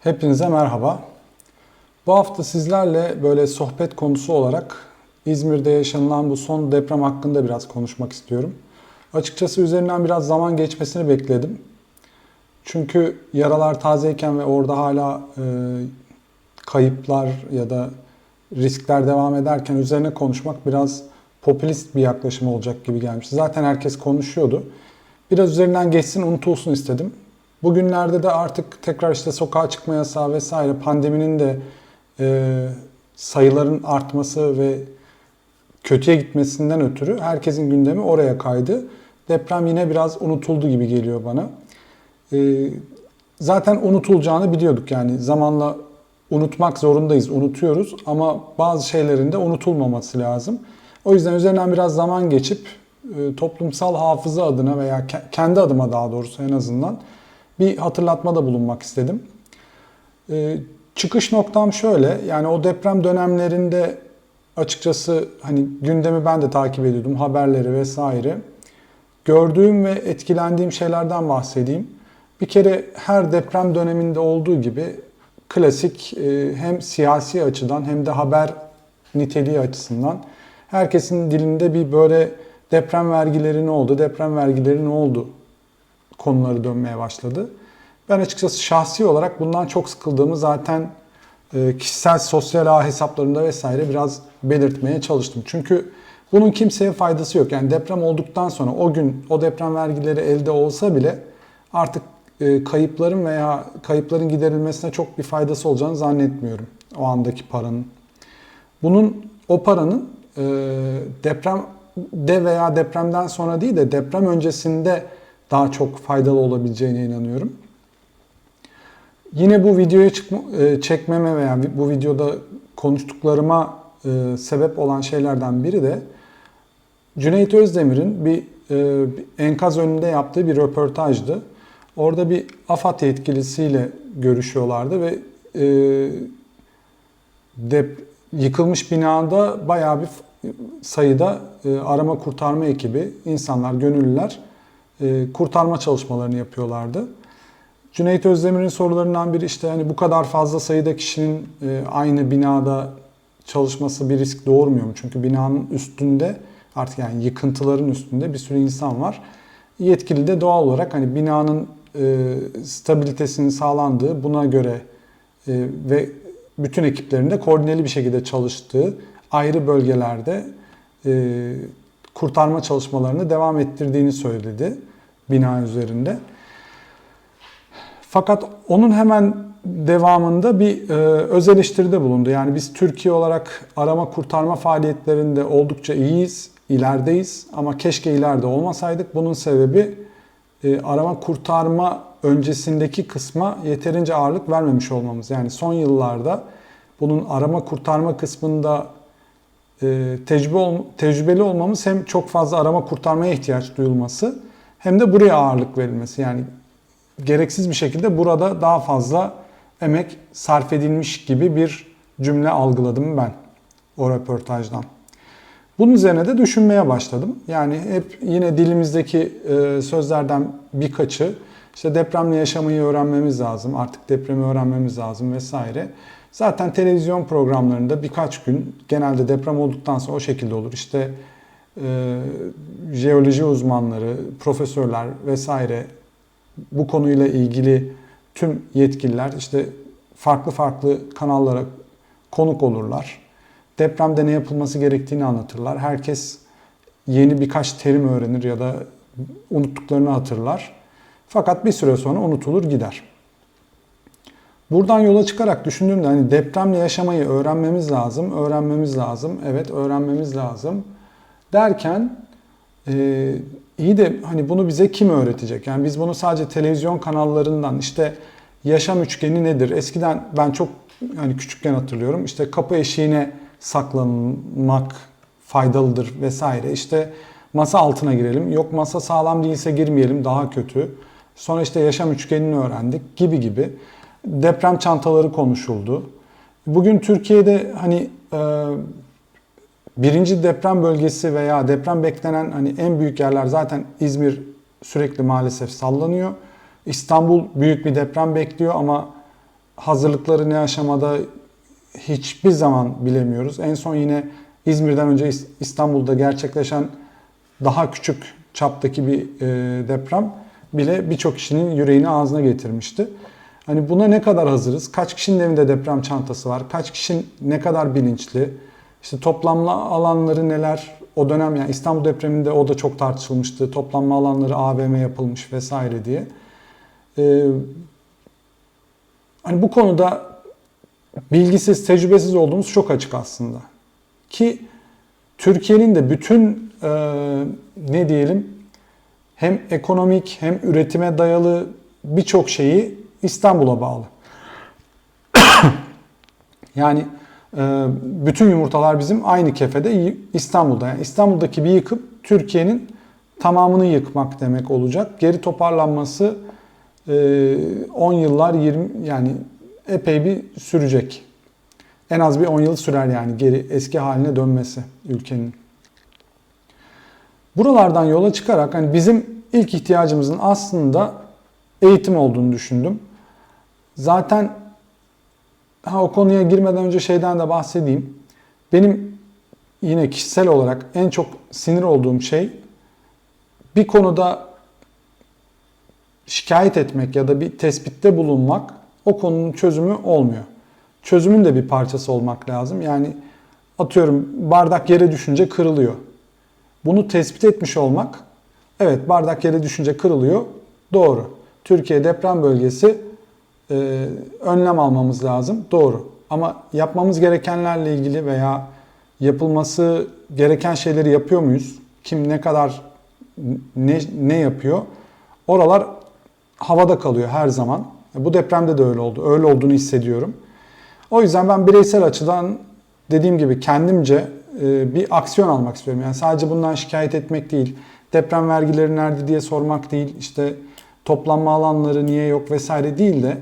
Hepinize merhaba. Bu hafta sizlerle böyle sohbet konusu olarak İzmir'de yaşanılan bu son deprem hakkında biraz konuşmak istiyorum. Açıkçası üzerinden biraz zaman geçmesini bekledim. Çünkü yaralar tazeyken ve orada hala e, kayıplar ya da riskler devam ederken üzerine konuşmak biraz popülist bir yaklaşım olacak gibi gelmişti. Zaten herkes konuşuyordu. Biraz üzerinden geçsin, unutulsun istedim. Bugünlerde de artık tekrar işte sokağa çıkma yasağı vesaire pandeminin de e, sayıların artması ve kötüye gitmesinden ötürü herkesin gündemi oraya kaydı. Deprem yine biraz unutuldu gibi geliyor bana. E, zaten unutulacağını biliyorduk yani zamanla unutmak zorundayız, unutuyoruz ama bazı şeylerin de unutulmaması lazım. O yüzden üzerinden biraz zaman geçip e, toplumsal hafıza adına veya ke- kendi adıma daha doğrusu en azından bir hatırlatmada bulunmak istedim. E, çıkış noktam şöyle, yani o deprem dönemlerinde açıkçası hani gündemi ben de takip ediyordum, haberleri vesaire. Gördüğüm ve etkilendiğim şeylerden bahsedeyim. Bir kere her deprem döneminde olduğu gibi klasik e, hem siyasi açıdan hem de haber niteliği açısından herkesin dilinde bir böyle deprem vergileri ne oldu, deprem vergileri ne oldu konuları dönmeye başladı. Ben açıkçası şahsi olarak bundan çok sıkıldığımı zaten e, kişisel sosyal ağ hesaplarında vesaire biraz belirtmeye çalıştım. Çünkü bunun kimseye faydası yok. Yani deprem olduktan sonra o gün o deprem vergileri elde olsa bile artık e, kayıpların veya kayıpların giderilmesine çok bir faydası olacağını zannetmiyorum o andaki paranın. Bunun o paranın e, depremde veya depremden sonra değil de deprem öncesinde daha çok faydalı olabileceğine inanıyorum. Yine bu videoyu çıkma, e, çekmeme veya bu videoda konuştuklarıma e, sebep olan şeylerden biri de Cüneyt Özdemir'in bir, e, bir enkaz önünde yaptığı bir röportajdı. Orada bir AFAD yetkilisiyle görüşüyorlardı ve e, dep, yıkılmış binada bayağı bir sayıda e, arama kurtarma ekibi, insanlar, gönüllüler kurtarma çalışmalarını yapıyorlardı. Cüneyt Özdemir'in sorularından biri işte hani bu kadar fazla sayıda kişinin e, aynı binada çalışması bir risk doğurmuyor mu? Çünkü binanın üstünde artık yani yıkıntıların üstünde bir sürü insan var. Yetkili de doğal olarak hani binanın e, stabilitesinin sağlandığı buna göre e, ve bütün ekiplerin de koordineli bir şekilde çalıştığı ayrı bölgelerde e, kurtarma çalışmalarını devam ettirdiğini söyledi bina üzerinde. Fakat onun hemen devamında bir e, öz eleştiride bulundu. Yani biz Türkiye olarak arama kurtarma faaliyetlerinde oldukça iyiyiz, ilerideyiz ama keşke ileride olmasaydık. Bunun sebebi e, arama kurtarma öncesindeki kısma yeterince ağırlık vermemiş olmamız. Yani son yıllarda bunun arama kurtarma kısmında tecrübe ol, tecrübeli olmamız hem çok fazla arama kurtarmaya ihtiyaç duyulması hem de buraya ağırlık verilmesi. Yani gereksiz bir şekilde burada daha fazla emek sarf edilmiş gibi bir cümle algıladım ben o röportajdan. Bunun üzerine de düşünmeye başladım. Yani hep yine dilimizdeki e, sözlerden birkaçı işte depremle yaşamayı öğrenmemiz lazım, artık depremi öğrenmemiz lazım vesaire. Zaten televizyon programlarında birkaç gün genelde deprem olduktan sonra o şekilde olur. İşte e, jeoloji uzmanları, profesörler vesaire bu konuyla ilgili tüm yetkililer işte farklı farklı kanallara konuk olurlar. Depremde ne yapılması gerektiğini anlatırlar. Herkes yeni birkaç terim öğrenir ya da unuttuklarını hatırlar. Fakat bir süre sonra unutulur gider. Buradan yola çıkarak düşündüğümde hani depremle yaşamayı öğrenmemiz lazım, öğrenmemiz lazım, evet öğrenmemiz lazım derken e, iyi de hani bunu bize kim öğretecek? Yani biz bunu sadece televizyon kanallarından işte yaşam üçgeni nedir? Eskiden ben çok hani küçükken hatırlıyorum işte kapı eşiğine saklanmak faydalıdır vesaire. İşte masa altına girelim. Yok masa sağlam değilse girmeyelim daha kötü. Sonra işte yaşam üçgenini öğrendik gibi gibi. Deprem çantaları konuşuldu. Bugün Türkiye'de hani e, birinci deprem bölgesi veya deprem beklenen hani en büyük yerler zaten İzmir sürekli maalesef sallanıyor. İstanbul büyük bir deprem bekliyor ama hazırlıkları ne aşamada hiçbir zaman bilemiyoruz. En son yine İzmir'den önce İs- İstanbul'da gerçekleşen daha küçük çaptaki bir e, deprem bile birçok kişinin yüreğini ağzına getirmişti. Hani buna ne kadar hazırız? Kaç kişinin evinde deprem çantası var? Kaç kişinin ne kadar bilinçli? İşte toplanma alanları neler? O dönem yani İstanbul depreminde o da çok tartışılmıştı. Toplanma alanları AVM yapılmış vesaire diye. Ee, hani bu konuda bilgisiz, tecrübesiz olduğumuz çok açık aslında. Ki Türkiye'nin de bütün e, ne diyelim hem ekonomik hem üretime dayalı birçok şeyi İstanbul'a bağlı. yani e, bütün yumurtalar bizim aynı kefede İstanbul'da. Yani İstanbul'daki bir yıkım Türkiye'nin tamamını yıkmak demek olacak. Geri toparlanması e, 10 yıllar 20 yani epey bir sürecek. En az bir 10 yıl sürer yani geri eski haline dönmesi ülkenin. Buralardan yola çıkarak hani bizim ilk ihtiyacımızın aslında eğitim olduğunu düşündüm. Zaten ha, o konuya girmeden önce şeyden de bahsedeyim. Benim yine kişisel olarak en çok sinir olduğum şey bir konuda şikayet etmek ya da bir tespitte bulunmak o konunun çözümü olmuyor. Çözümün de bir parçası olmak lazım. Yani atıyorum bardak yere düşünce kırılıyor. Bunu tespit etmiş olmak, evet bardak yere düşünce kırılıyor, doğru. Türkiye deprem bölgesi, e, önlem almamız lazım, doğru. Ama yapmamız gerekenlerle ilgili veya yapılması gereken şeyleri yapıyor muyuz? Kim ne kadar ne, ne yapıyor? Oralar havada kalıyor her zaman. Bu depremde de öyle oldu. Öyle olduğunu hissediyorum. O yüzden ben bireysel açıdan dediğim gibi kendimce e, bir aksiyon almak istiyorum. Yani sadece bundan şikayet etmek değil, deprem vergileri nerede diye sormak değil, işte toplanma alanları niye yok vesaire değil de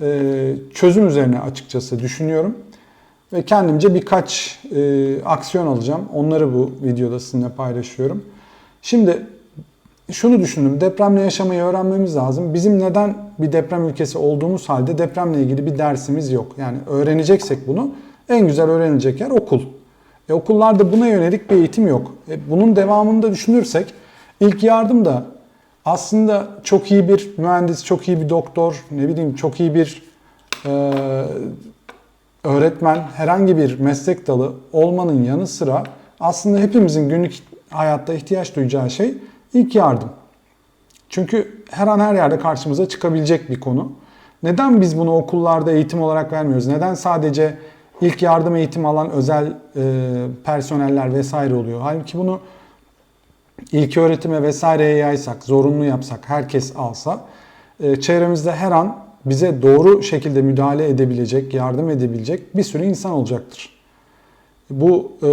e, çözüm üzerine açıkçası düşünüyorum. Ve kendimce birkaç e, aksiyon alacağım. Onları bu videoda sizinle paylaşıyorum. Şimdi şunu düşündüm. Depremle yaşamayı öğrenmemiz lazım. Bizim neden bir deprem ülkesi olduğumuz halde depremle ilgili bir dersimiz yok. Yani öğreneceksek bunu en güzel öğrenilecek yer okul. E, okullarda buna yönelik bir eğitim yok. E, bunun devamını da düşünürsek ilk yardım da aslında çok iyi bir mühendis, çok iyi bir doktor, ne bileyim çok iyi bir e, öğretmen, herhangi bir meslek dalı olmanın yanı sıra aslında hepimizin günlük hayatta ihtiyaç duyacağı şey ilk yardım. Çünkü her an her yerde karşımıza çıkabilecek bir konu. Neden biz bunu okullarda eğitim olarak vermiyoruz? Neden sadece ilk yardım eğitimi alan özel e, personeller vesaire oluyor? Halbuki bunu ilk öğretime vesaireye yaysak, zorunlu yapsak, herkes alsa, e, çevremizde her an bize doğru şekilde müdahale edebilecek, yardım edebilecek bir sürü insan olacaktır. Bu e,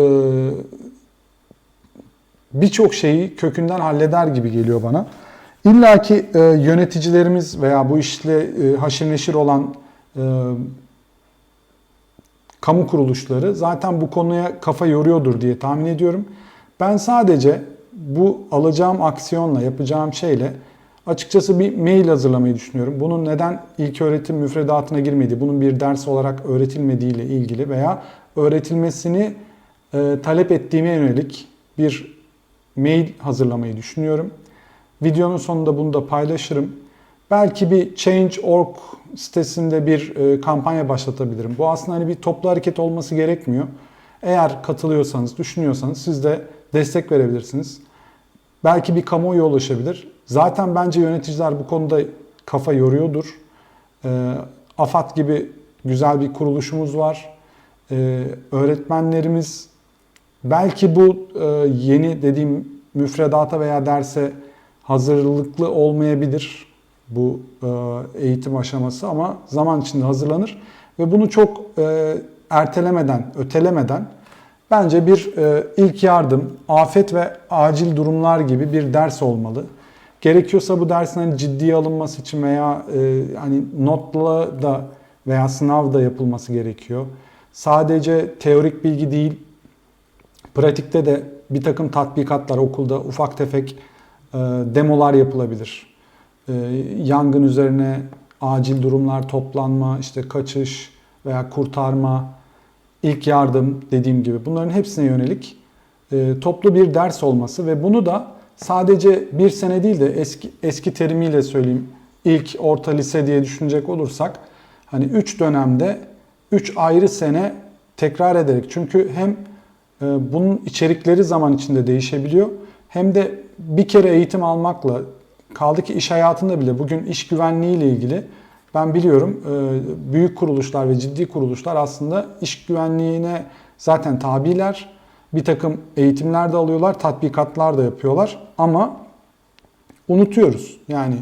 birçok şeyi kökünden halleder gibi geliyor bana. İlla ki e, yöneticilerimiz veya bu işle e, haşır neşir olan e, kamu kuruluşları zaten bu konuya kafa yoruyordur diye tahmin ediyorum. Ben sadece bu alacağım aksiyonla, yapacağım şeyle açıkçası bir mail hazırlamayı düşünüyorum. Bunun neden ilk öğretim müfredatına girmediği, bunun bir ders olarak öğretilmediği ile ilgili veya öğretilmesini e, talep ettiğime yönelik bir mail hazırlamayı düşünüyorum. Videonun sonunda bunu da paylaşırım. Belki bir Change.org sitesinde bir e, kampanya başlatabilirim. Bu aslında hani bir toplu hareket olması gerekmiyor. Eğer katılıyorsanız, düşünüyorsanız siz de destek verebilirsiniz. Belki bir kamuoyu ulaşabilir. Zaten bence yöneticiler bu konuda kafa yoruyordur. E, AFAD gibi güzel bir kuruluşumuz var. E, öğretmenlerimiz belki bu e, yeni dediğim müfredata veya derse hazırlıklı olmayabilir bu e, eğitim aşaması ama zaman içinde hazırlanır ve bunu çok e, ertelemeden, ötelemeden bence bir e, ilk yardım, afet ve acil durumlar gibi bir ders olmalı. Gerekiyorsa bu dersin hani ciddiye alınması için veya hani notla da veya sınav da yapılması gerekiyor. Sadece teorik bilgi değil, pratikte de bir takım tatbikatlar okulda ufak tefek demolar yapılabilir. E, yangın üzerine acil durumlar, toplanma, işte kaçış veya kurtarma, ilk yardım dediğim gibi bunların hepsine yönelik e, toplu bir ders olması ve bunu da sadece bir sene değil de eski eski terimiyle söyleyeyim ilk orta lise diye düşünecek olursak hani 3 dönemde 3 ayrı sene tekrar ederek çünkü hem e, bunun içerikleri zaman içinde değişebiliyor hem de bir kere eğitim almakla kaldı ki iş hayatında bile bugün iş güvenliği ile ilgili ben biliyorum e, büyük kuruluşlar ve ciddi kuruluşlar aslında iş güvenliğine zaten tabiler. Bir takım eğitimler de alıyorlar, tatbikatlar da yapıyorlar ama unutuyoruz. Yani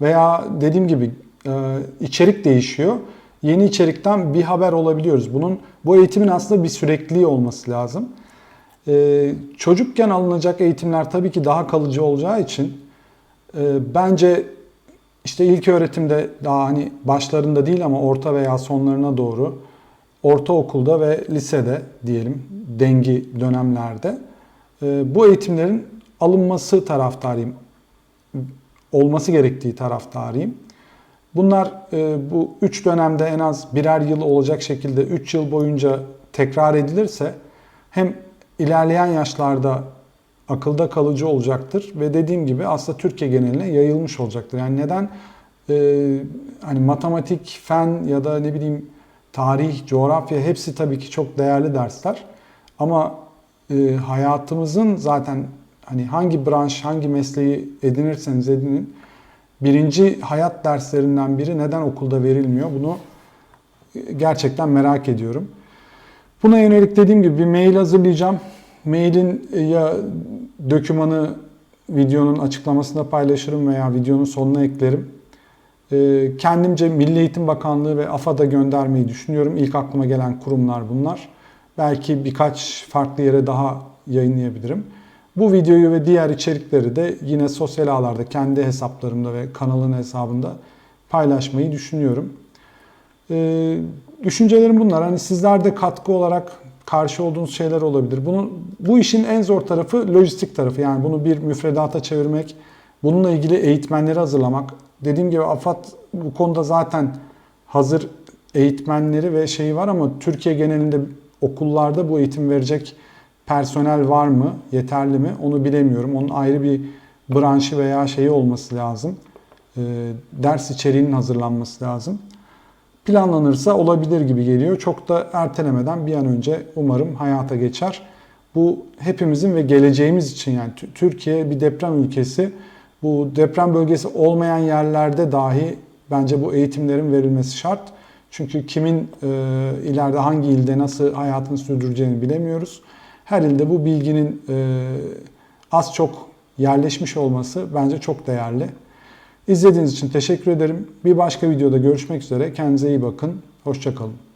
veya dediğim gibi e, içerik değişiyor. Yeni içerikten bir haber olabiliyoruz. Bunun bu eğitimin aslında bir sürekliliği olması lazım. E, çocukken alınacak eğitimler tabii ki daha kalıcı olacağı için bence işte ilk öğretimde daha hani başlarında değil ama orta veya sonlarına doğru ortaokulda ve lisede diyelim dengi dönemlerde e, bu eğitimlerin alınması taraftarıyım. Olması gerektiği taraftarıyım. Bunlar e, bu 3 dönemde en az birer yıl olacak şekilde 3 yıl boyunca tekrar edilirse hem ilerleyen yaşlarda akılda kalıcı olacaktır ve dediğim gibi aslında Türkiye geneline yayılmış olacaktır. Yani neden e, hani matematik, fen ya da ne bileyim tarih, coğrafya hepsi tabii ki çok değerli dersler. Ama e, hayatımızın zaten hani hangi branş, hangi mesleği edinirseniz edinin birinci hayat derslerinden biri neden okulda verilmiyor? Bunu e, gerçekten merak ediyorum. Buna yönelik dediğim gibi bir mail hazırlayacağım. Mailin e, ya dökümanı videonun açıklamasında paylaşırım veya videonun sonuna eklerim. Ee, kendimce Milli Eğitim Bakanlığı ve AFAD'a göndermeyi düşünüyorum. İlk aklıma gelen kurumlar bunlar. Belki birkaç farklı yere daha yayınlayabilirim. Bu videoyu ve diğer içerikleri de yine sosyal ağlarda kendi hesaplarımda ve kanalın hesabında paylaşmayı düşünüyorum. Ee, düşüncelerim bunlar. Hani sizler de katkı olarak karşı olduğunuz şeyler olabilir. Bunu bu işin en zor tarafı lojistik tarafı. Yani bunu bir müfredata çevirmek, bununla ilgili eğitmenleri hazırlamak. Dediğim gibi AFAD bu konuda zaten hazır eğitmenleri ve şeyi var ama Türkiye genelinde okullarda bu eğitim verecek personel var mı, yeterli mi onu bilemiyorum. Onun ayrı bir branşı veya şeyi olması lazım. E, ders içeriğinin hazırlanması lazım. Planlanırsa olabilir gibi geliyor. Çok da ertelemeden bir an önce umarım hayata geçer. Bu hepimizin ve geleceğimiz için yani Türkiye bir deprem ülkesi. Bu deprem bölgesi olmayan yerlerde dahi bence bu eğitimlerin verilmesi şart. Çünkü kimin e, ileride hangi ilde nasıl hayatını sürdüreceğini bilemiyoruz. Her ilde bu bilginin e, az çok yerleşmiş olması bence çok değerli. İzlediğiniz için teşekkür ederim. Bir başka videoda görüşmek üzere. Kendinize iyi bakın. Hoşçakalın.